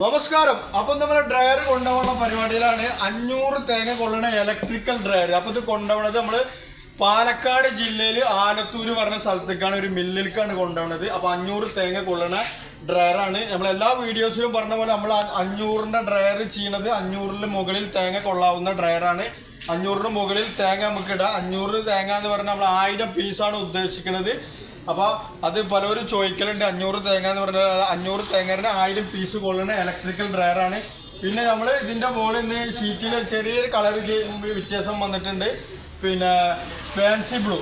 നമസ്കാരം. അപ്പൊ നമ്മൾ ഡ്രയർ കൊണ്ടുപോകുന്ന പരിപാടിയിലാണ് അഞ്ഞൂറ് തേങ്ങ കൊള്ളുന്ന ഇലക്ട്രിക്കൽ ഡ്രയർ അപ്പൊ ഇത് കൊണ്ടുപോകുന്നത് നമ്മൾ പാലക്കാട് ജില്ലയിൽ ആലത്തൂര് പറഞ്ഞ സ്ഥലത്തേക്കാണ് ഒരു മില്ലിലേക്കാണ് കൊണ്ടുപോകുന്നത്. അപ്പൊ അഞ്ഞൂറ് തേങ്ങ കൊള്ളുന്ന ഡ്രയറാണ് നമ്മൾ എല്ലാ വീഡിയോസിലും പറഞ്ഞ പോലെ നമ്മൾ അഞ്ഞൂറിന്റെ ഡ്രയർ ചെയ്യണത് അഞ്ഞൂറിന് മുകളിൽ തേങ്ങ കൊള്ളാവുന്ന ഡ്രയറാണ് അഞ്ഞൂറിന് മുകളിൽ തേങ്ങ നമുക്ക് ഇടാം അഞ്ഞൂറ് തേങ്ങ എന്ന് പറഞ്ഞാൽ നമ്മൾ ആയിരം പീസാണ് ഉദ്ദേശിക്കുന്നത് അപ്പൊ അത് പലരും ചോദിക്കലുണ്ട് അഞ്ഞൂറ് തേങ്ങ എന്ന് പറഞ്ഞാൽ അഞ്ഞൂറ് തേങ്ങയുടെ ആയിരം പീസ് കൊള്ളുന്ന ഇലക്ട്രിക്കൽ ഡ്രയറാണ് പിന്നെ നമ്മൾ ഇതിന്റെ മുകളിൽ നിന്ന് ഷീറ്റിൽ ചെറിയൊരു കളർ വ്യത്യാസം വന്നിട്ടുണ്ട്. പിന്നെ ഫാൻസി ബ്ലൂ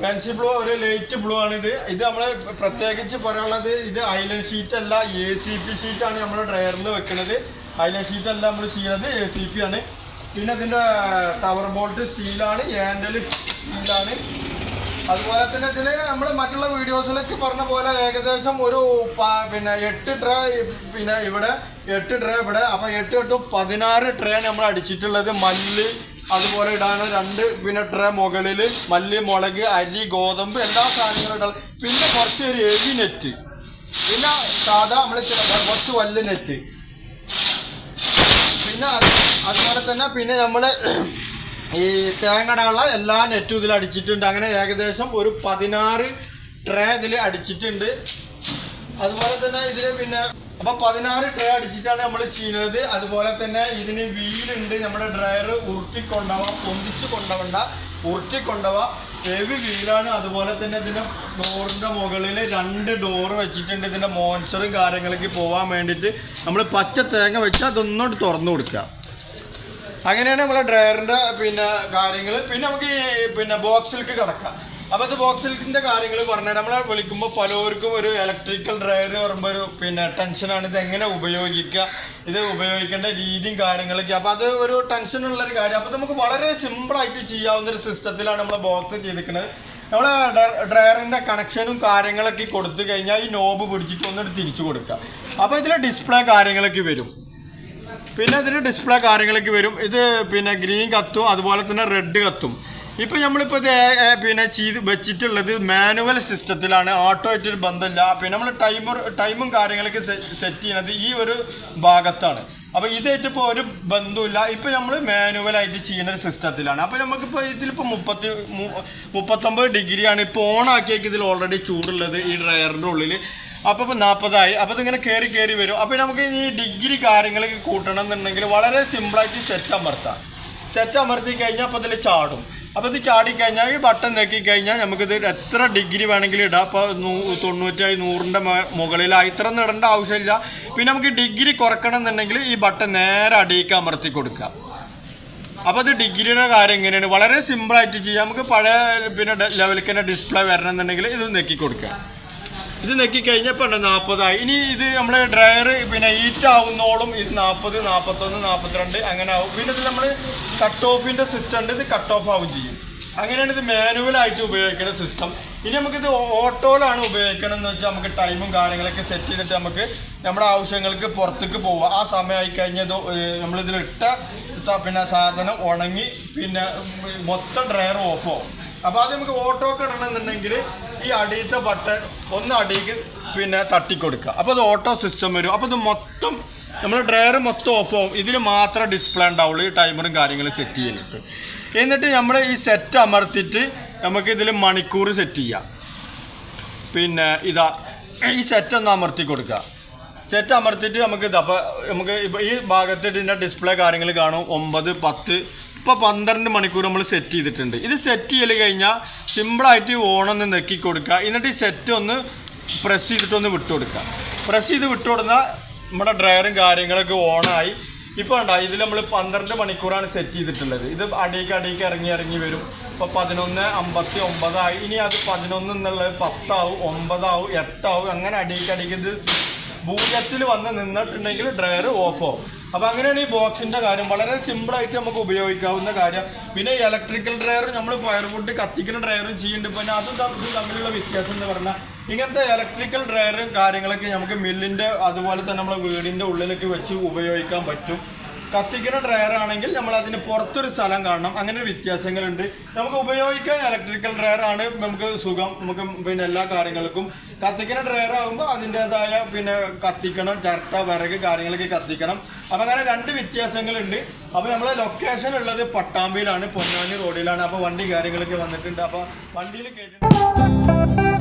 ഫാൻസി ബ്ലൂ ഒരു ലൈറ്റ് ബ്ലൂ ആണ് ഇത്. ഇത് നമ്മൾ പ്രത്യേകിച്ച് പറയാനുള്ളത് ഇത് ഐലൻഡ് ഷീറ്റ് അല്ല എ സി പി ഷീറ്റ് ആണ് നമ്മൾ ഡ്രയറിൽ വെക്കുന്നത് ഐലൻഡ് ഷീറ്റ് അല്ല നമ്മൾ ചെയ്യുന്നത് എ സി പി ആണ്. പിന്നെ ഇതിന്റെ ടവർ ബോൾട്ട് സ്റ്റീലാണ് ഹാൻഡിൽ സ്റ്റീലാണ് അതുപോലെ തന്നെ ഇതിന് നമ്മൾ മറ്റുള്ള വീഡിയോസിലൊക്കെ പറഞ്ഞ പോലെ ഏകദേശം ഒരു പിന്നെ എട്ട് ട്രേ പിന്നെ ഇവിടെ എട്ട് ട്രേ ഇവിടെ. അപ്പം എട്ട് എട്ടും പതിനാറ് ട്രേ നമ്മൾ അടിച്ചിട്ടുള്ളത് മല്ല് അതുപോലെ ഇടാണ് രണ്ട് പിന്നെ ട്രേ മുകളിൽ മല്ലി മുളക് അരി ഗോതമ്പ് എല്ലാ സാധനങ്ങളും ഇടാം പിന്നെ കുറച്ച് ഒരു എവി നെറ്റ് പിന്നെ സാധാ നമ്മൾ കുറച്ച് വല്ല് നെറ്റ് പിന്നെ അത് അതുപോലെ തന്നെ പിന്നെ നമ്മൾ ഈ തേങ്ങടയുള്ള എല്ലാ നെറ്റും ഇതിൽ അടിച്ചിട്ടുണ്ട്. അങ്ങനെ ഏകദേശം ഒരു പതിനാറ് ട്രേ ഇതിൽ അടിച്ചിട്ടുണ്ട്. അതുപോലെ തന്നെ ഇതിൽ പിന്നെ അപ്പൊ പതിനാറ് ട്രേ അടിച്ചിട്ടാണ് നമ്മൾ ചെയ്യുന്നത് അതുപോലെ തന്നെ ഇതിന് വീലുണ്ട്. നമ്മുടെ ഡ്രയർ ഉരുട്ടി കൊണ്ടുപോവാം പൊന്തിച്ച് കൊണ്ടുപോകണ്ട ഉരുട്ടി കൊണ്ടുപോവാം ഹെവി വീലാണ്. അതുപോലെ തന്നെ ഇതിന്റെ ഡോറിന്റെ മുകളിൽ രണ്ട് ഡോറ് വെച്ചിട്ടുണ്ട്. ഇതിന്റെ മോൻസറും കാര്യങ്ങളൊക്കെ പോകാൻ വേണ്ടിയിട്ട് നമ്മൾ പച്ച തേങ്ങ വെച്ച് അതൊന്നും തുറന്നു കൊടുക്കുക അങ്ങനെയാണ് നമ്മളെ ഡ്രയറിന്റെ പിന്നെ കാര്യങ്ങൾ പിന്നെ നമുക്ക് ഈ പിന്നെ ബോക്സിലേക്ക് കിടക്കാം. അപ്പൊ ഇത് ബോക്സിലിന്റെ കാര്യങ്ങൾ പറഞ്ഞാൽ നമ്മളെ വിളിക്കുമ്പോൾ പലവർക്കും ഒരു ഇലക്ട്രിക്കൽ ഡ്രയർ പറയുമ്പോൾ ഒരു പിന്നെ ടെൻഷനാണ് ഇത് എങ്ങനെ ഉപയോഗിക്കുക? ഇത് ഉപയോഗിക്കേണ്ട രീതിയും കാര്യങ്ങളൊക്കെ. അപ്പൊ അത് ഒരു ടെൻഷനുള്ള ഒരു കാര്യം. അപ്പൊ നമുക്ക് വളരെ സിമ്പിൾ ആയിട്ട് ചെയ്യാവുന്ന ഒരു സിസ്റ്റത്തിലാണ് നമ്മൾ ബോക്സ് ചെയ്തിരിക്കുന്നത്. നമ്മളെ ഡ്രയറിന്റെ കണക്ഷനും കാര്യങ്ങളൊക്കെ കൊടുത്തു കഴിഞ്ഞാൽ ഈ നോബ് പിടിച്ചിട്ട് ഒന്നിട്ട് തിരിച്ചു കൊടുക്കുക അപ്പൊ ഇതിലെ ഡിസ്പ്ലേ കാര്യങ്ങളൊക്കെ വരും. പിന്നെ ഇതിന് ഡിസ്പ്ലേ കാര്യങ്ങളൊക്കെ വരും. ഇത് പിന്നെ ഗ്രീൻ കത്തും അതുപോലെ തന്നെ റെഡ് കത്തും. ഇപ്പം നമ്മളിപ്പോൾ പിന്നെ ചെയ്ത് വെച്ചിട്ടുള്ളത് മാനുവൽ സിസ്റ്റത്തിലാണ് ഓട്ടോ ബന്ധമില്ല. പിന്നെ നമ്മൾ ടൈമർ ടൈമും കാര്യങ്ങളൊക്കെ സെറ്റ് ചെയ്യുന്നത് ഈ ഒരു ഭാഗത്താണ്. അപ്പോൾ ഇതായിട്ട് ഇപ്പോൾ ഒരു ബന്ധമില്ല ഇപ്പം നമ്മൾ മാനുവലായിട്ട് ചെയ്യുന്ന ഒരു സിസ്റ്റത്തിലാണ് അപ്പോൾ നമുക്കിപ്പോൾ ഇതിലിപ്പോൾ മുപ്പത്തി മുപ്പത്തൊമ്പത് ഡിഗ്രിയാണ്. ഇപ്പോൾ ഓണാക്കിയേക്ക് ഇതിൽ ഓൾറെഡി ചൂടുള്ളത് ഈ ഡ്രയറിന്റെ ഉള്ളിൽ അപ്പോൾ ഇപ്പോൾ നാൽപ്പതായി അപ്പോൾ ഇതിങ്ങനെ കയറി കയറി വരും. അപ്പോൾ നമുക്ക് ഈ ഡിഗ്രി കാര്യങ്ങളൊക്കെ കൂട്ടണം എന്നുണ്ടെങ്കിൽ വളരെ സിമ്പിളായിട്ട് സെറ്റ് അമർത്താം. സെറ്റ് അമർത്തി കഴിഞ്ഞാൽ അപ്പോൾ ഇതിൽ ചാടും. അപ്പോൾ ഇത് ചാടിക്കഴിഞ്ഞാൽ ഈ ബട്ടൺ നെക്കി കഴിഞ്ഞാൽ നമുക്കിത് എത്ര ഡിഗ്രി വേണമെങ്കിലും ഇടാം. അപ്പോൾ തൊണ്ണൂറ്റായി നൂറിന്റെ മുകളിലായി ഇത്ര ഇടേണ്ട ആവശ്യമില്ല. പിന്നെ നമുക്ക് ഡിഗ്രി കുറക്കണം എന്നുണ്ടെങ്കിൽ ഈ ബട്ടൺ നേരെ അടിയിക്ക് അമർത്തി കൊടുക്കാം അപ്പോൾ അത് ഡിഗ്രിയുടെ കാര്യം എങ്ങനെയാണ് വളരെ സിമ്പിളായിട്ട് ചെയ്യാം. നമുക്ക് പഴയ പിന്നെ ലെവലിൽ തന്നെ ഡിസ്പ്ലേ വരണം എന്നുണ്ടെങ്കിൽ ഇത് നെക്കി കൊടുക്കാം ഇത് നെക്കി കഴിഞ്ഞപ്പോൾ ഉണ്ട് നാൽപ്പതായി ഇനി ഇത് നമ്മൾ ഡ്രയർ പിന്നെ ഹീറ്റ് ആവുന്നോളും ഇത് നാൽപ്പത് നാൽപ്പത്തൊന്ന് നാൽപ്പത്തിരണ്ട് അങ്ങനെ ആവും. പിന്നെ ഇത് നമ്മൾ കട്ട് ഓഫിന്റെ സിസ്റ്റം ഉണ്ട് ഇത് കട്ട് ഓഫ് ആവും ചെയ്യും. അങ്ങനെയാണ് ഇത് മാനുവലായിട്ട് ഉപയോഗിക്കുന്ന സിസ്റ്റം ഇനി നമുക്കിത് ഓട്ടോയിലാണ് ഉപയോഗിക്കണം എന്ന് വെച്ചാൽ നമുക്ക് ടൈമും കാര്യങ്ങളൊക്കെ സെറ്റ് ചെയ്തിട്ട് നമുക്ക് നമ്മുടെ ആവശ്യങ്ങൾക്ക് പുറത്തേക്ക് പോവാം. ആ സമയമായി കഴിഞ്ഞത് നമ്മളിതിലിട്ട പിന്നെ സാധനം ഉണങ്ങി പിന്നെ മൊത്തം ഡ്രയർ ഓഫ് ആവും. അപ്പോൾ അത് നമുക്ക് ഓട്ടോ ഇടണമെന്നുണ്ടെങ്കിൽ ഈ അടിയിലത്തെ ബട്ടൺ ഒന്ന് അടിക്ക് പിന്നെ തട്ടിക്കൊടുക്കുക. അപ്പോൾ അത് ഓട്ടോ സിസ്റ്റം വരും. അപ്പോൾ ഇത് മൊത്തം നമ്മൾ ഡ്രയർ മൊത്തം ഓഫ് ആവും. ഇതിൽ മാത്രം ഡിസ്പ്ലേ ഉണ്ടാവുള്ളൂ. ഈ ടൈമറും കാര്യങ്ങളും സെറ്റ് ചെയ്തിട്ട് എന്നിട്ട് നമ്മൾ ഈ സെറ്റ് അമർത്തിയിട്ട് നമുക്ക് ഇതിൽ മണിക്കൂർ സെറ്റ് ചെയ്യാം. പിന്നെ ഇതാ ഈ സെറ്റ് ഒന്ന് അമർത്തി കൊടുക്കുക. സെറ്റ് അമർത്തിയിട്ട് നമുക്ക് ഇത് അപ്പോൾ നമുക്ക് ഈ ഭാഗത്ത് ഇതിന്റെ ഡിസ്പ്ലേ കാര്യങ്ങൾ കാണും. ഒമ്പത് പത്ത് ഇപ്പോൾ പന്ത്രണ്ട് മണിക്കൂർ നമ്മൾ സെറ്റ് ചെയ്തിട്ടുണ്ട്. ഇത് സെറ്റ് ചെയ്ത് കഴിഞ്ഞാൽ സിമ്പിളായിട്ട് ഓണൊന്ന് നെക്കി കൊടുക്കുക. എന്നിട്ട് ഈ സെറ്റ് ഒന്ന് പ്രസ് ചെയ്തിട്ടൊന്ന് വിട്ടു കൊടുക്കുക. പ്രസ് ചെയ്ത് വിട്ടു കൊടുത്താൽ നമ്മുടെ ഡ്രയറും കാര്യങ്ങളൊക്കെ ഓണായി. ഇപ്പോൾ ഉണ്ടോ ഇതിൽ നമ്മൾ പന്ത്രണ്ട് മണിക്കൂറാണ് സെറ്റ് ചെയ്തിട്ടുള്ളത്. ഇത് അടിയിക്ക് അടിയിക്ക് ഇറങ്ങി ഇറങ്ങി വരും. ഇപ്പോൾ പതിനൊന്ന് അമ്പത്തി ഒമ്പതായി. ഇനി അത് പതിനൊന്ന് എന്നുള്ളത് പത്താവും ഒമ്പതാവും എട്ടാവും അങ്ങനെ അടിയിക്ക് അടിക്ക് ഇത് പൂജ്യത്തിൽ വന്ന് നിന്നിട്ടുണ്ടെങ്കിൽ ഡ്രയർ ഓഫ് ആവും. അപ്പോൾ അങ്ങനെയാണ് ഈ ബോക്സിന്റെ കാര്യം. വളരെ സിമ്പിൾ ആയിട്ട് നമുക്ക് ഉപയോഗിക്കാവുന്ന കാര്യം. പിന്നെ ഇലക്ട്രിക്കൽ ഡ്രയർ നമ്മൾ ഫയർവുഡ് കത്തിക്കുന്ന ഡ്രയറും ചെയ്യുന്നുണ്ട്. പിന്നെ അതും തമ്മിലുള്ള വ്യത്യാസം എന്ന് പറഞ്ഞാൽ ഇങ്ങനത്തെ ഇലക്ട്രിക്കൽ ഡ്രയറും കാര്യങ്ങളൊക്കെ നമുക്ക് മില്ലിന്റെ അതുപോലെ തന്നെ നമ്മളെ വീടിന്റെ ഉള്ളിലൊക്കെ വെച്ച് ഉപയോഗിക്കാൻ പറ്റും. കത്തിക്കുന്ന ഡ്രയർ ആണെങ്കിൽ നമ്മൾ അതിന് പുറത്തൊരു സ്ഥലം കാണണം. അങ്ങനെ ഒരു വ്യത്യാസങ്ങളുണ്ട്. നമുക്ക് ഉപയോഗിക്കാൻ ഇലക്ട്രിക്കൽ ഡ്രയർ ആണ് നമുക്ക് സുഖം. നമുക്ക് പിന്നെ എല്ലാ കാര്യങ്ങൾക്കും. കത്തിക്കുന്ന ഡ്രയർ ആകുമ്പോൾ അതിന്റെതായ പിന്നെ കത്തിക്കണം ചിരട്ട വിറക് കാര്യങ്ങളൊക്കെ കത്തിക്കണം. അപ്പം അങ്ങനെ രണ്ട് വ്യത്യാസങ്ങളുണ്ട്. അപ്പോൾ നമ്മളെ ലൊക്കേഷൻ ഉള്ളത് പട്ടാമ്പിയിലാണ് പൊന്നാനി റോഡിലാണ് അപ്പോൾ വണ്ടി കാര്യങ്ങളൊക്കെ വന്നിട്ടുണ്ട്. അപ്പോൾ വണ്ടിയിൽ കേട്ടിട്ടുണ്ട്